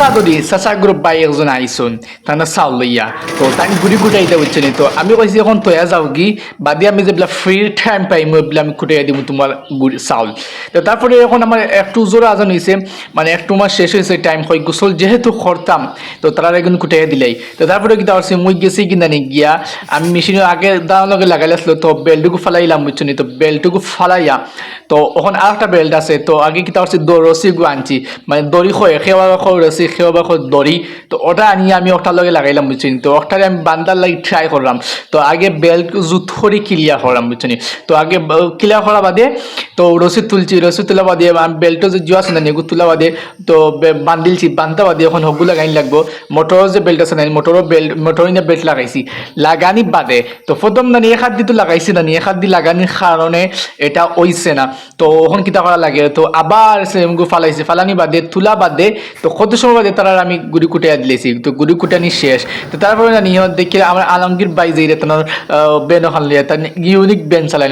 তা ধরি চাচা গ্রুপ বাই একজন আইসুন তানা চাউল লইয়া। তো তাই গুড়ি গুটাইতে বুঝছ নি তো আমি কইছি এখন তয়া যাও কি? বাদে আমি যেগুলা ফ্রি টাইম পাইম ওইগুলা আমি কুটাইয়া দিব তোমার চাউল। তো তারপরে এখন আমার একটু জোরে আজান হয়েছে মানে একটু মাস শেষ হয়েছে টাইম হয় গোসল যেহেতু করতাম তো তারা এখন কুটাইয়া দিলাই। তো তারপরে কি তারছে মুই গেছি কিনা নি গিয়া, আমি মেশিনের আগে দাঁড়ানোর লগে লাগাই আসলো তো বেলটুকু ফালাইলাম বুঝছ তো বেলটুকু ফালাইয়া। তো ওখান আর একটা বেল্ট আছে, তো আগে কি তারছে রসি গু আনছি মানে দড়ি হয় সেৱা বাখৰ ৰছী সেৱা বাখৰ দড়ি তো ওটা আনি আমি ওটার লগে লাগাইলাম বুঝছি তো ওটারে আমি বান্দার লাগে ট্রাই করলাম তো আগে বেল্ট জুথরি ক্লিয়ার করলাম বুঝছি তো আগে ক্লিয়ার করা বাদে তো রসি তুলছি রসি তোলা বাদে আমি বেল্টও যে জোয়া আছে না তোলা বাদে, তো বান্ধিলছি, বান্ধা বাদে এখন হগু লাগাইন লাগবো। মোটরের যে বেল্ট আছে না মোটরের বেল্ট মোটরের বেল্ট লাগাইছি। লাগানি বাদে, তো প্রথম নানি এক হাত দি তো লাগাইছি না এক দি লাগানির কারণে এটা ওইছে না। তো ওখান কিতা করা লাগে, তো আবার সেমগু ফালাইছি, ফালানি বাদে, তুলা বাদে, তো কত সময় বাদে তারা আমি গুড়ি কুটিয়া দিলেছি, তো গুড়ি কুটানি শেষ। তো তারপরে জানি দেখি আমার আলমগীর বাই রে তার বেন ওখান লিয়ে তার ইউনিক বেন চালাই